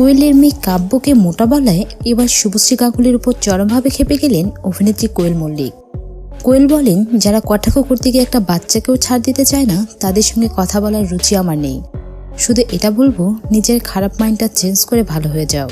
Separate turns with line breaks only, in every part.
কোয়েলের মেয়ে কাব্যকে মোটা বলায় এবার শুভশ্রী কাকুলির উপর চরমভাবে খেপে গেলেন অভিনেত্রী কোয়েল মল্লিক। কোয়েল বলেন, যারা কটাক্ষ করতে গিয়ে একটা বাচ্চাকেও ছাড় দিতে চায় না, তাদের সঙ্গে কথা বলার রুচি আমার নেই। শুধু এটা বলব, নিজের খারাপ মাইন্ডটা চেঞ্জ করে ভালো হয়ে যাও।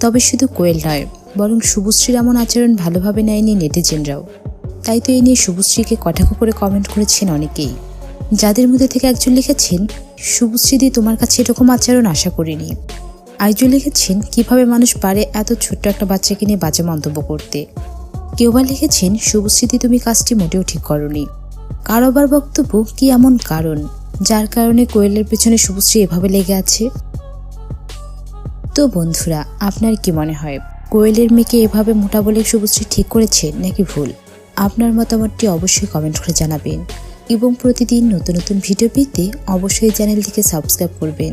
তবে শুধু কোয়েল নয়, বরং শুভশ্রীর এমন আচরণ ভালোভাবে নেয়নি নেটিজেনরাও। তাই তো এই নিয়ে শুভশ্রীকে কটাক্ষ করে কমেন্ট করেছেন অনেকেই। যাদের মধ্যে থেকে একজন লিখেছেন, শুভশ্রীদি তোমার কাছে এরকম আচরণ আশা করিনি। আরেকজন লিখেছেন, কীভাবে মানুষ পারে এত ছোট্ট একটা বাচ্চাকে নিয়ে বাজে মন্তব্য করতে? কেউ বা লিখেছেন, শুভশ্রীদি, তুমি কাজটি মোটেও ঠিক করনি। কারও আবার বক্তব্য, কি এমন কারণ? যার কারণে কোয়েলের পেছনে শুভশ্রী এভাবে লেগে আছে? তো বন্ধুরা, আপনার কি মনে হয়, কোয়েলের মেয়েকে এভাবে মোটা বলে শুভশ্রী ঠিক করেছে নাকি ভুল? আপনার মতামতটি অবশ্যই কমেন্ট করে জানাবেন এবং প্রতিদিন নতুন নতুন ভিডিও পেতে অবশ্যই চ্যানেলটিকে সাবস্ক্রাইব করবেন।